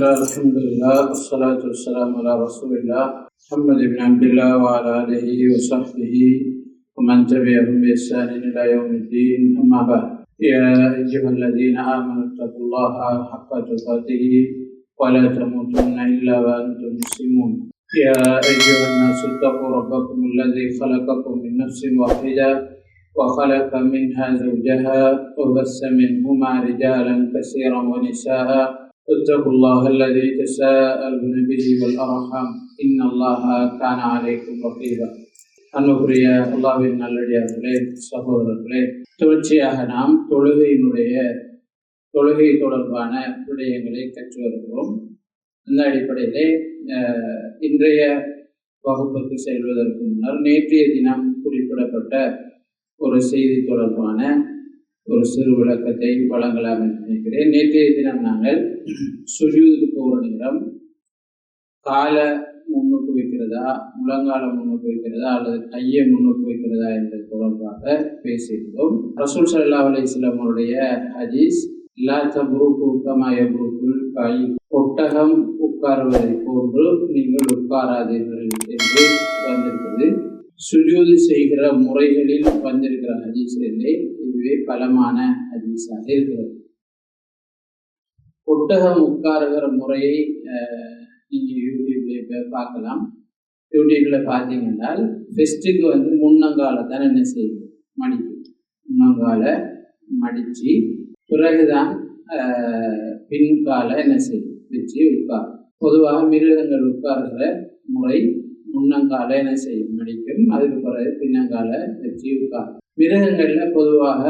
الله الحمد لله والصلاة والسلام على رسول الله محمد بن عبد الله وعلى آله وصحبه ومن تبعهم بإحسان إلى يوم الدين. أما بعد يا أيها الذين آمنوا اتقوا الله حق تقاته ولا تموتن إلا وأنتم مسلمون. يا أيها الناس اتقوا ربكم الذي خلقكم من نفس واحدة وخلق منها زوجها وبث منهما رجالا كثيرا ونساء اتقوا الله الذي تساءلون به والأرحام إن الله كان عليكم رقيبا அன்புக்குரிய அல்லாவின் நல்லடியார்களே சகோதரர்களே தொடர்ச்சியாக நாம் தொழுகையினுடைய தொழுகை தொடர்பான விடயங்களை கற்று வருகிறோம் அந்த அடிப்படையிலே அஹ், இன்றைய வகுப்புக்கு செல்வதற்கு முன்னர் நேற்றைய தினம் குறிப்பிடப்பட்ட ஒரு செய்தி தொடர்பான ஒரு சிறு விளக்கத்தை வழங்கலாம் என்று நினைக்கிறேன். நேற்றைய தினம் நாங்கள் சுஜூதுக்கு போகிற நேரம் காலை முன்னுக்கு வைக்கிறதா முழங்கால முன்னுக்கு வைக்கிறதா அல்லது கையை முன்னுக்கு வைக்கிறதா என்பது தொடர்பாக பேசியிருந்தோம். ரசூல் சல்லா அலிஸ்லாம் அவருடைய ஹதீஸ் லா தபுருக்கு உத்தமாயபுருக்குள் கை ஒட்டகம் உட்காருவதை போன்று நீங்கள் உட்காராதீர்கள் என்று வந்திருக்கிறது சுஜூது செய்கிற முறைகளில் வந்திருக்கிற ஹதீஸிலே இதுவே பலமான ஹதீஸாக இருக்கிறது. ஒட்டகம் உட்காருகிற முறையை அஹ், நீங்க யூடியூப்ல பார்க்கலாம். யூடியூப்ல பார்த்தீங்கன்னா ஃபெஸ்ட்டுக்கு வந்து முன்னங்கால தான் என்ன செய்யும்? மடிக்கும். முன்னங்கால மடிச்சு பிறகுதான் பின்கால என்ன செய்யும்? வச்சு உட்காரும். பொதுவாக மிருகங்கள் உட்காருகிற முறை முன்னங்கால என்ன செய்யும்? மடிக்கும். அதுக்கு பிறகு பின்னங்கால வச்சு உட்காரும். மிருகங்கள்ல பொதுவாக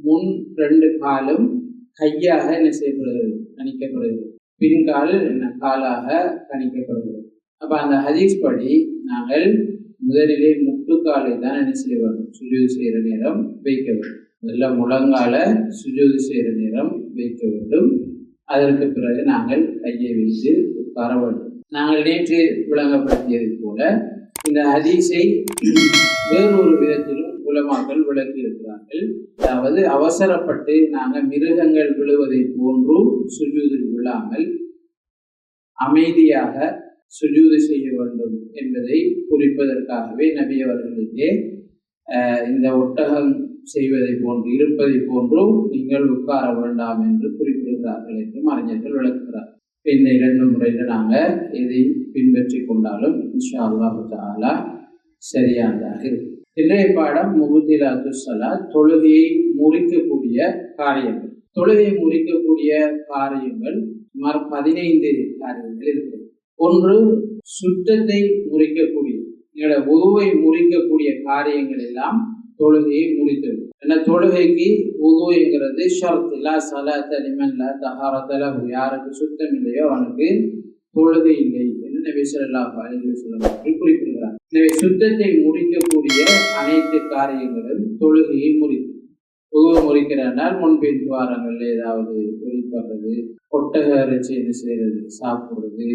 முன் ரெண்டு காலும் கையாக என்ன செய்யப்படுகிறது? கணிக்கப்படுகிறது. பின்கால் என்ன? காலாக கணிக்கப்படுகிறது. அப்ப அந்த ஹதீஸ் படி நாங்கள் முதலிலே முட்டுக்காலை தான் என்ன செய்ய வேண்டும்? சுஜூது செய்கிற நேரம் வைக்க வேண்டும். முதல்ல முழங்கால சுஜூது செய்கிற நேரம் வைக்க வேண்டும். அதற்கு பிறகு நாங்கள் கையை வைத்து உட்கார வேண்டும். நாங்கள் நேற்று விளங்கப்படுத்தியது போல இந்த ஹதீஸை வேறொரு விதத்தில் உலமாக்கள் விளக்கியிருக்கிறார்கள். அதாவது அவசரப்பட்டு நாங்கள் மிருகங்கள் விழுவதை போன்று சுஜூதில் விழாமல் அமைதியாக சுஜூது செய்ய வேண்டும் என்பதை குறிப்பதற்காகவே நபி அவர்களுக்கே இந்த ஒட்டகம் செய்வதை போன்று இருப்பதை போன்றும் நீங்கள் உட்கார வேண்டாம் என்று குறிப்பிடுகிறார்கள் என்றும் அறிஞர்கள் விளக்குகிறார் இந்த இரண்டு முறையில் நாங்கள் எதை பின்பற்றி கொண்டாலும் இன்ஷா அல்லாஹு தாலா சரியானதாக இருக்கும். இன்றைய பாடம் முகுதிலாத்து சலா தொழுகையை முறிக்கக்கூடிய காரியங்கள். தொழுகையை முறிக்கக்கூடிய காரியங்கள் சுமார் பதினைந்து காரியங்கள் இருக்கிறது ஒன்று சுத்தத்தை முறிக்கக்கூடிய எங்களோட உருவை முறிக்கக்கூடிய காரியங்கள் எல்லாம் தொழுகையை முறித்தது ஏன்னா தொழுகைக்கு உதுங்கிறது ஷர்த். இல்லா சலாத்த லிமன் தஹாரத்தல யாருக்கு சுத்தம் இல்லையோ அவனுக்கு தொழுகை இல்லை. என்று நபி என்று அலைஹி அவர்கள் குறிப்பிடுகிறார் எனவே சுத்தத்தை முடிக்கக்கூடிய அனைத்து காரியங்களும் தொழுகையை முறித்து உருவ முறிக்கிறானால் முன்பின் துவாரங்கள் ஏதாவது வெளிப்படுறது கொட்டக இறைச்சி என்ன செய்யறது சாப்பிடுறது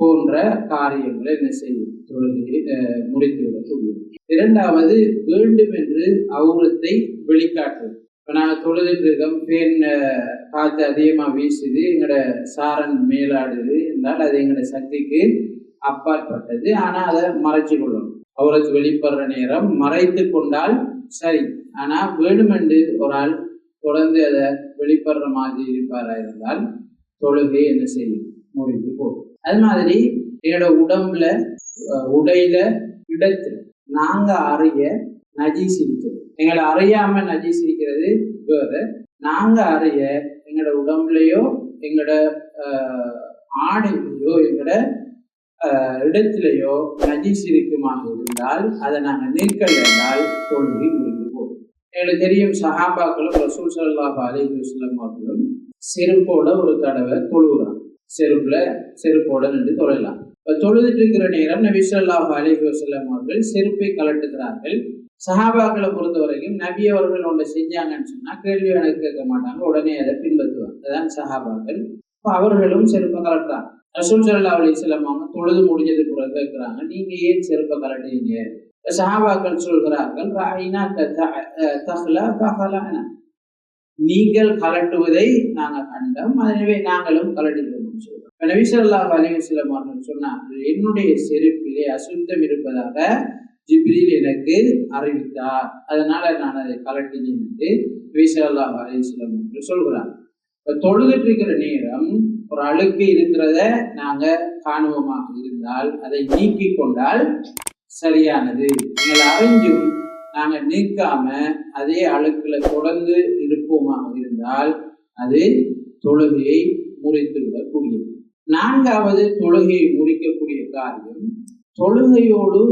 போன்ற காரியங்களை என்ன செய்யும்? தொழுகையை அஹ், முடித்து விடக்கூடியது இரண்டாவது வேண்டும் என்று அவுரத்தை வெளிக்காட்டுவது. இப்போ நாங்கள் தொழுதுட்டு இருக்கோம் ஃபேன் காற்று அதிகமாக வீசுது. எங்களோட சாரன் மேலாடுது என்றால் அது எங்களோட சக்திக்கு அப்பாற்பட்டது. ஆனால் அதை மறைச்சு கொள்ளும் அவுரத்து வெளிப்படுற நேரம் மறைத்து கொண்டால் சரி. ஆனால் வேணுமென்று ஒரு ஆள் தொடர்ந்து அதை வெளிப்படுற மாதிரி இருப்பாரா இருந்தால் தொழுகை என்ன செய்யும்? முடிந்து போகும். அது மாதிரி என்னோட உடம்புல உடையில இடத்துல நாங்க அறிய நஜீஸ் இருக்கிறோம் எங்களை அறியாம நஜீஸ் இருக்கிறது வேறு நாங்க அறிய எங்களோட உடம்புலையோ எங்களோட ஆடையிலையோ எங்களோட இடத்திலேயோ நஜீஸ் இருக்குமாக இருந்தால் அதை நாங்கள் நீக்கல் என்றால் தோல்வி முடிந்து போகும். எங்களுக்கு தெரியும் சஹாபாக்களும் ரசூல் சல்லாஹ் அலிஹி அவர்களும் செருப்போட ஒரு தடவை தொழுகிறாங்க. செருப்புல செருப்போட நின்று தொழலாம். இப்ப தொழுதுட்டு இருக்கிற நேரம் நபி ஸல்லல்லாஹு அலைஹி அவர்கள் செருப்பை கலட்டுகிறார்கள் சஹாபாக்களை பொறுத்த வரைக்கும் நபி அவர்கள் ஒன்று செஞ்சாங்கன்னு சொன்னா கேள்வி எனக்கு கேட்க மாட்டாங்க. உடனே அதை பின்பற்றுவாங்க. அதான் சஹாபாக்கள். இப்போ அவர்களும் செருப்பை கலட்டுறாங்க ரசூல் சல்லா அலி வஸல்லம் அவங்க தொழுது முடிஞ்சது கூட கேட்குறாங்க. நீங்க ஏன் செருப்பை கலட்டுறீங்க சஹாபாக்கள் சொல்கிறார்கள் ராயினா தஹ்லா ஃபஹலனா நீங்கள் கலட்டுவதை நாங்கள் கண்டோம். எனவே நாங்களும் கலட்டுகிறோம் சொல்றோம். நபி ஸல்லல்லாஹு அலி வஸல்லம் அவர்கள் சொன்னார்கள் என்னுடைய செருப்பிலே அசுத்தம் இருப்பதாக ஜிப்ரீல் எனக்கு அறிவித்தார். அதனால நான் அதை கலட்டினேன் என்று விசல்லா ஸல்லல்லாஹு என்று சொல்கிறார். இப்போ தொழுதுட்டு இருக்கிற நேரம் ஒரு அழுக்கு இருக்கிறத நாங்க காணுவமாக இருந்தால் அதை நீக்கி கொண்டால் சரியானது. நீங்கள் அறிஞ்சும் நாங்க நீக்காம அதே அழுக்குல தொடர்ந்து இருப்போமாக இருந்தால் அது தொழுகையை முறித்து விடக்கூடியது நான்காவது தொழுகையை முறிக்கக்கூடிய காரியம் தொழுகையோடு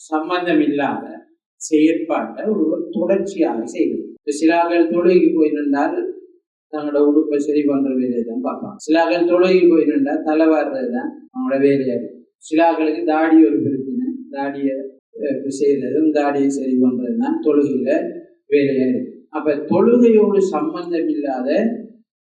சம்பந்தம் இல்லாத செயற்பாட்டை ஒருவர் தொடர்ச்சியாக செய்வது இப்ப சிலாக்கள் தொழுகி போய் நின்றால் தங்களோட உடுப்பை சரி பண்ற வேலையை தான் பார்ப்பாங்க. சிலாக்கள் தொழுகைக்கு போய் தலை வர்றது தான் அவங்களோட வேலையா இருக்கும். சிலாக்களுக்கு தாடி ஒரு பிரச்சனை தாடியை செய்யறதும் தாடியை சரி பண்றது தான் தொழுகையில வேலையா இருக்கும். அப்ப தொழுகையோடு சம்பந்தம் இல்லாத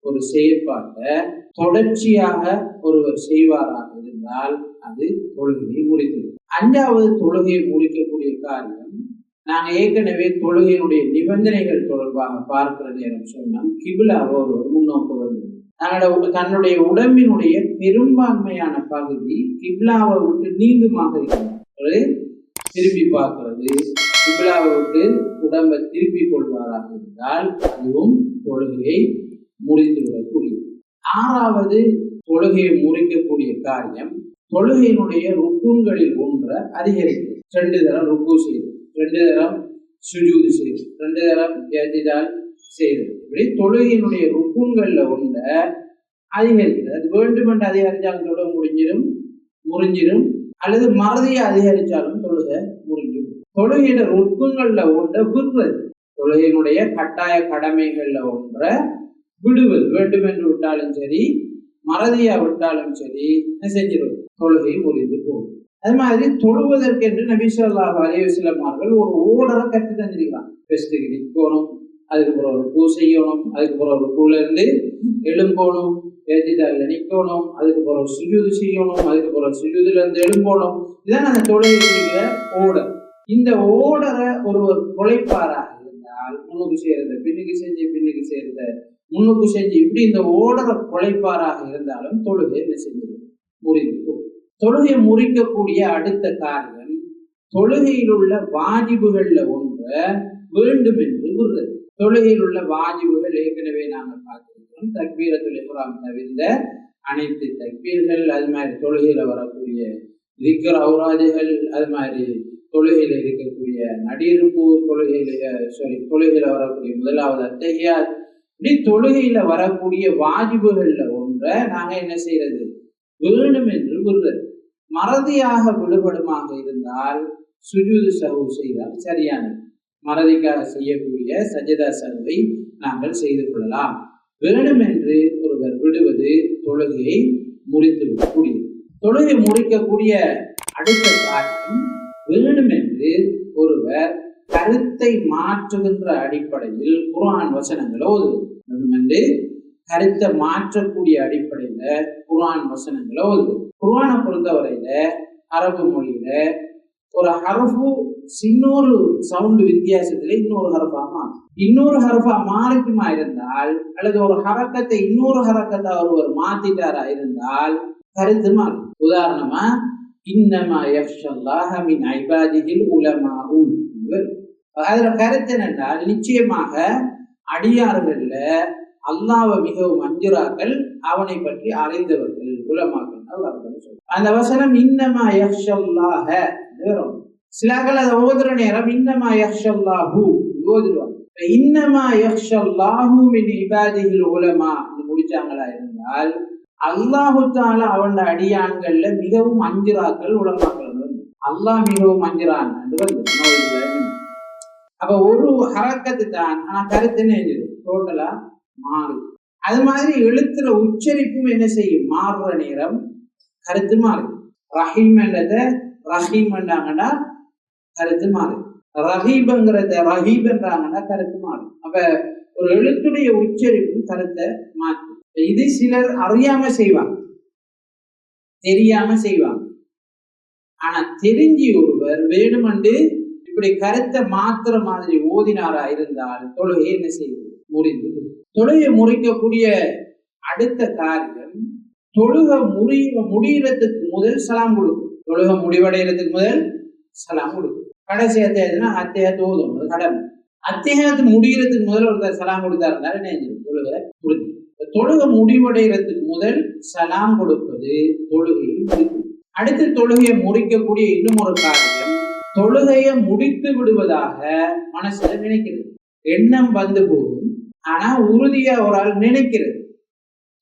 ஒரு செயற்பாட்டை தொடர்ச்சியாக ஒருவர் செய்வாராக இருந்தால் அது தொழுகையை முடித்துவிடும். அஞ்சாவது தொழுகையை முடிக்கக்கூடிய காரியம் நாங்கள் ஏற்கனவே தொழுகையினுடைய நிபந்தனைகள் தொடர்பாக பார்க்கிற நேரம் சொன்னோம் கிபிலாக ஒருவர் முன்னோக்க வந்தது. தன்னோட தன்னுடைய உடம்பினுடைய பெரும்பான்மையான பகுதி கிப்லாவை விட்டு நீங்குமாக இருக்கிறது திரும்பி பார்க்கிறது கிப்லாவை விட்டு உடம்பை திருப்பி கொள்வாராக இருந்தால் அதுவும் தொழுகையை முடித்து விடக்கூடியது ஆறாவது தொழுகையை முறிக்கக்கூடிய காரியம் தொழுகையினுடைய ருக்குங்களில் ஒன்றை அதிகரிக்கும். ரெண்டு தரம் ருக்கு செய்து ரெண்டு தரம் சுஜூது செய்து ரெண்டு தரம் ஏத்திதால் செய்து. இப்படி தொழுகையினுடைய ருக்குங்கள்ல ஒன்றை அதிகரிக்கிறது அது வேண்டுமென்று அதிகரித்தாலும் தொழுக முடிஞ்சிடும் முறிஞ்சிடும். அல்லது மறதியை அதிகரிச்சாலும் தொழுகை முறிஞ்சிடும் தொழுகையில ருக்குங்களில் ஒன்றை விடுறது தொழுகையினுடைய கட்டாய கடமைகளில் ஒன்றை விடுவது. வேண்டுமென்று விட்டாலும் சரி மறதியா விட்டாலும் சரி என்ன செஞ்சிடும் தொழுகை முறிந்து போகும். அது மாதிரி தொழுவதற்கென்று நபி ஸல்லல்லாஹு அலைஹி ஒரு ஓடரை கற்று தந்திருக்கிறான் பெஸ்ட்டுக்கு நிற்கணும் அதுக்கப்புறம் ஒரு பூ செய்யணும் அதுக்கப்புறம் ஒரு பூலேருந்து இருந்து எழும்பணும் ஏத்திட்டால நிற்கணும் அதுக்கப்புறம் சுஜூது செய்யணும் அதுக்கப்புறம் சுஜூதுல இருந்து எழும்போணும். இதான் அந்த தொழிலுடைய ஓடர். இந்த ஓடரை ஒருவர் குலைப்பாராக இருந்தால் முன்னுக்கு செய்யறத பின்னுக்கு செஞ்சு பின்னுக்கு செய்யறத முன்னுக்கு செஞ்சு இப்படி இந்த ஓடரை குலைப்பாராக இருந்தாலும் தொழுகை என்ன செஞ்சது முறிந்து தொழுகை முறிக்கக்கூடிய அடுத்த காரியம் தொழுகையில் உள்ள வாஜிபுகள்ல ஒன்றை வேண்டும் என்று விடுறது தொழுகையில் உள்ள வாஜிபுகள் ஏற்கனவே நாங்கள் பார்த்திருக்கிறோம். தக்வீர இஹ்ராம் தவிர்ந்த அனைத்து தக்பீர்கள் அது மாதிரி தொழுகையில வரக்கூடிய இருக்கிற அவுராஜிகள் அது மாதிரி தொழுகையில இருக்கக்கூடிய நடிருப்பு தொழுகையில சாரி தொழுகையில வரக்கூடிய முதலாவது அத்தகையார் இப்படி தொழுகையில வரக்கூடிய வாஜிபுகள்ல ஒன்றை நாங்க என்ன செய்யறது? வேணும் என்று விடுறது மறதியாக விடுபடுமாக இருந்தால் சுஜூது சஹு செய்தால் சரியானது மறதிக்காக செய்யக்கூடிய சஜதா சஹுவை நாங்கள் செய்து கொள்ளலாம். வேணும் என்று ஒருவர் விடுவது தொழுகையை முடித்து விடக்கூடியது. தொழுகை முடிக்கக்கூடிய அடுத்த காரியம் வேணும் என்று ஒருவர் கருத்தை மாற்றுகின்ற அடிப்படையில் குர்ஆன் வசனங்களை ஓதுவது. என்று கருத்தை மாற்றக்கூடிய அடிப்படையில குர்ஆன் வசனங்களை வருது குர்ஆனை பொறுத்தவரையில அரபு மொழியில ஒரு ஹரஃபு சின்னொரு சவுண்டு வித்தியாசத்துல இன்னொரு ஹரஃபா மாறும். இன்னொரு ஹரஃபா மாறிக்குமா இருந்தால் அல்லது ஒரு ஹரக்கத்தை இன்னொரு ஹரக்கத்தை ஒருவர் மாத்திட்டாரா இருந்தால் கருத்து மாறும். உதாரணமா இன்னமா யஃஷல்லாஹ மின் ஐபாதிஹில் உலமாஉ அதுல கருத்து என்னென்றால் நிச்சயமாக அடியார்கள்ல அல்லாவை மிகவும் அஞ்சுறார்கள் அவனை பற்றி அறிந்தவர்கள் உலமாக்கள் அவர்கள் அந்த வசனம் இன்னமா யஹ்ஷல்லாஹ வரும் சிலாக்கள் அதை ஓதுற நேரம் இன்னமா யக்ஷல்லாஹு ஓதுருவாங்க இன்னமா யஹ்ஷல்லாஹு மின் இபாதிகள் உலமா முடிச்சாங்களா இருந்தால் அல்லாஹு தாலா அவன் அடியான்கள்ல மிகவும் அஞ்சுறாக்கள் உலமாக்கள். அல்லாஹ் மிகவும் அஞ்சுறான் என்று வந்து அப்ப ஒரு ஹரக்கத்து தான் ஆனா கருத்து என்ன டோட்டலா மாறும் அது மாதிரி எழுத்துற உச்சரிப்பும் என்ன செய்யும்? மாறுற நேரம் கருத்து மாறும் ரஹீம் என்றத ரஹீம் கருத்து மாறும் ரஹீப்ங்கிறத ரஹீப் என்றாங்கன்னா கருத்து மாறும் அப்ப ஒரு எழுத்துடைய உச்சரிப்பும் கருத்தை மாற்றும் இது சிலர் அறியாம செய்வாங்க. தெரியாம செய்வாங்க. ஆனா தெரிஞ்சு ஒருவர் வேணுமென்று இப்படி கருத்தை மாத்திர மாதிரி ஓதினாரா இருந்தால் தொழுகை என்ன செய்வது? முறிந்து தொழுகை முறிக்கக்கூடிய அடுத்த காரியம் தொழுக முறி முடிகிறதுக்கு முதல் சலாம் கொடுக்கும். தொழுக முடிவடைகிறதுக்கு முதல் சலாம் கொடுக்கும். கடைசி அத்தியாயத்துனா அத்தியாயத்து ஓதும் கடமை அத்தியாயத்து முடிகிறதுக்கு முதல் ஒருத்தர் சலாம் கொடுத்தாருன்னா என்ன செஞ்சிடும்? தொழுகை புரிஞ்சு தொழுக முடிவடைகிறதுக்கு முதல் சலாம் கொடுப்பது தொழுகையை அடுத்த அடுத்து தொழுகையை முறிக்கக்கூடிய இன்னும் ஒரு காரியம் தொழுகையை முடித்து விடுவதாக மனசுல நினைக்கிறது. எண்ணம் வந்து போகும். ஆனா உறுதியா ஒரு ஆள் நினைக்கிறது.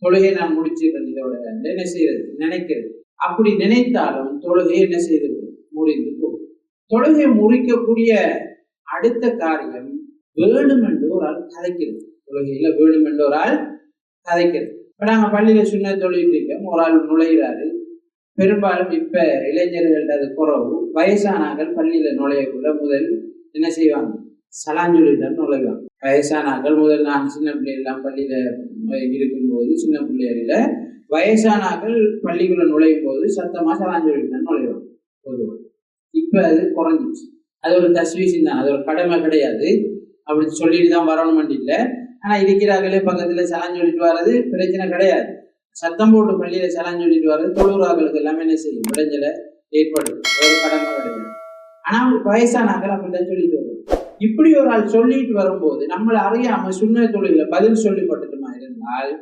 தொழுகையை நான் முடிச்சிருக்கேன் இதோட என்ன செய்யறது? நினைக்கிறது. அப்படி நினைத்தாலும் தொழுகை என்ன செய்து முடிந்து போகும். தொழுகை முறிக்கக்கூடிய அடுத்த காரியம் வேணுமென்று ஒரு ஆள் கதைக்கிறது. தொழுகையில வேணுமென்று ஒரு ஆள் கதைக்கிறது. இப்ப நாங்க பள்ளியில சொன்ன தொழில் இருக்கோம் ஒரு ஆள் நுழைகிறாரு பெரும்பாலும் இப்ப இளைஞர்கள்ட்ட அது குறவு. வயசானாக்கள் பள்ளியில நுழையக்குள்ள முதல் என்ன செய்வாங்க? சலாஞ்சொலிதான் நுழைவாங்க. வயசானாக்கள் முதல் நான் சின்ன பிள்ளைகள்லாம் பள்ளியில இருக்கும்போது சின்ன பிள்ளைகள்ல வயசானாக்கள் பள்ளிக்குள்ள நுழையும் போது சத்தமா சலாஞ்சொலிதான் நுழைவாங்க பொதுவாக இப்ப அது குறைஞ்சிச்சு அது ஒரு தஸ்வீசம் தான். அது ஒரு கடமை கிடையாது. அப்படி சொல்லிட்டு தான் வரணும் இல்லை. ஆனா இருக்கிறார்களே பக்கத்துல சலான் சொல்லிட்டு வர்றது பிரச்சனை கிடையாது. சத்தம் போட்டு பள்ளியில சலான் சொல்லிட்டு வர்றது தொழுறார்களுக்கு எல்லாமே என்ன செய்யும்? விடைஞ்சலை ஏற்படுது ஒரு கடமை கிடையாது. ஆனா வயசானாக்கள் அப்படிதான் சொல்லிட்டு வருவாங்க இப்படி ஒரு ஆள் சொல்லிட்டு வரும்போது நம்மளை அறியாம சுண்ண தொழில பதில் சொல்லிப்பட்டுட்டுமா இருந்தால்?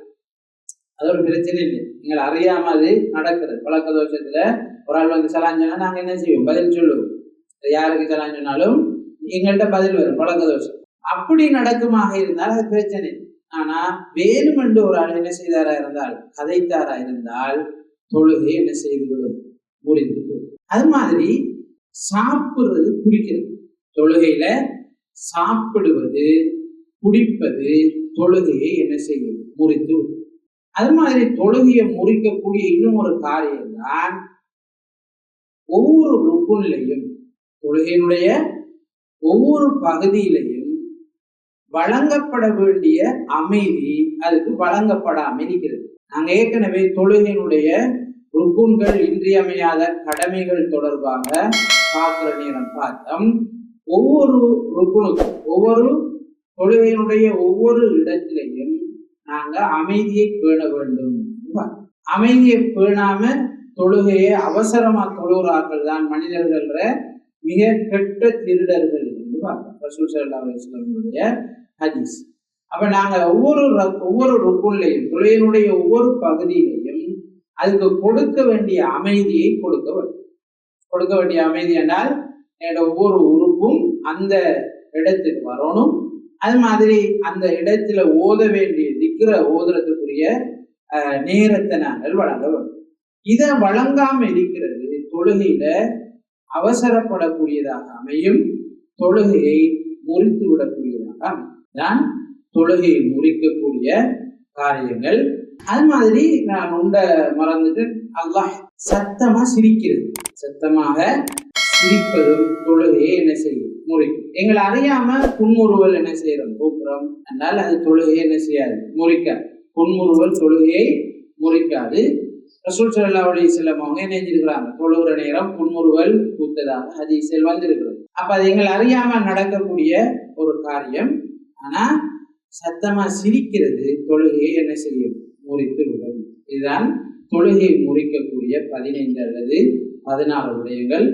அது ஒரு பிரச்சனை இல்லை. நீங்கள் அறியாம அது நடக்கிறது. பழக்க தோஷத்துல ஒரு ஆள் வந்து சலான் நாங்க என்ன செய்வோம்? பதில் சொல்லுவோம். யாருக்கு சலான் சொன்னாலும் எங்கள்கிட்ட பதில் வரும். பழக்க தோஷம். அப்படி நடக்குமாக இருந்தால் அது பிரச்சனை ஆனா வேணுமென்று ஒரு ஆள் என்ன செய்தாரா இருந்தால் கதைத்தாரா இருந்தால் தொழுகை என்ன செய்துவிடும் விடும் போகும் அது மாதிரி சாப்பிடுறது குடிக்கிறது தொழுகையில சாப்பிடுவது குடிப்பது தொழுகையை என்ன செய்யும் முறித்து விடும். அது மாதிரி தொழுகையை முறிக்கக்கூடிய இன்னும் ஒரு காரியம் தான் ஒவ்வொரு ருக்குன்லையும் தொழுகையினுடைய ஒவ்வொரு பகுதியிலையும் வழங்கப்பட வேண்டிய அமைதி அதுக்கு வழங்கப்படாமல் இருக்கிறது நாங்கள் ஏற்கனவே தொழுகையினுடைய ருக்குன்கள் இன்றியமையாத கடமைகள் தொடர்பாக பார்க்கிற நேரம் பார்த்தோம். ஒவ்வொரு ருக்குனுக்கும் ஒவ்வொரு தொழுகையினுடைய ஒவ்வொரு இடத்திலையும் நாங்க அமைதியை பேண வேண்டும். அமைதியை பேணாம தொழுகையை அவசரமா தொழுகிறார்கள் தான் மனிதர்கள மிக கெட்ட திருடர்கள். என்று ரசூல் சல்லா அலுவலமுடைய ஹதீஸ். அப்ப நாங்க ஒவ்வொரு ஒவ்வொரு ருக்குள்ளையும் தொழிலுடைய ஒவ்வொரு பகுதியிலையும் அதுக்கு கொடுக்க வேண்டிய அமைதியை கொடுக்க வேண்டும். கொடுக்க வேண்டிய அமைதி என்றால் என்னோட ஒவ்வொரு உறுப்பும் அந்த இடத்துக்கு வரணும். அது மாதிரி அந்த இடத்துல ஓத வேண்டிய திக்கிற ஓதுறதுக்குரிய நேரத்தை நாங்கள் வழங்க வேண்டும். இதை வழங்காம இருக்கிறது தொழுகையில அவசரப்படக்கூடியதாக அமையும். தொழுகையை முறித்து விடக்கூடியதாக தான் தொழுகையை முறிக்கக்கூடிய காரியங்கள். அது மாதிரி நான் உண்ட மறந்துட்டு அல்லாஹ் சத்தமா சிரிக்கிறது. சத்தமாக சிரிப்பதும் தொழுகையை என்ன செய்யும்? முறிக்கும். எங்களை அறியாம புன்முறுவல் என்ன செய்யறோம்? கூப்பிடுறோம். அதனால அது தொழுகையை என்ன செய்யாது? முறிக்காது. புன்முறுவல் தொழுகையை முறிக்காது. ரசூல் சல்லா செல்லமாக அவங்க என்ன செஞ்சிருக்கிறாங்க? தொழுகிற நேரம் புன்முறுவல் கூத்ததாக ஹதீஸில் வந்திருக்கிறது. அப்ப அது எங்களை அறியாம நடக்கக்கூடிய ஒரு காரியம். ஆனா சத்தமா சிரிக்கிறது தொழுகையை என்ன செய்யும்? முறித்து விடும். இதுதான் தொழுகையை முறிக்கக்கூடிய பதினைந்து அல்லது பதினாறு விடயங்கள்.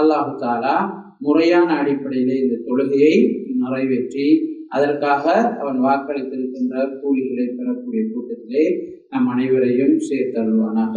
அல்லாஹு தாலா முறையான அடிப்படையிலே இந்த தொழுகையை நிறைவேற்றி அதற்காக அவன் வாக்களித்திருக்கின்ற கூலிகளை பெறக்கூடிய கூட்டத்திலே நம் அனைவரையும் சேர்த்தருவானாக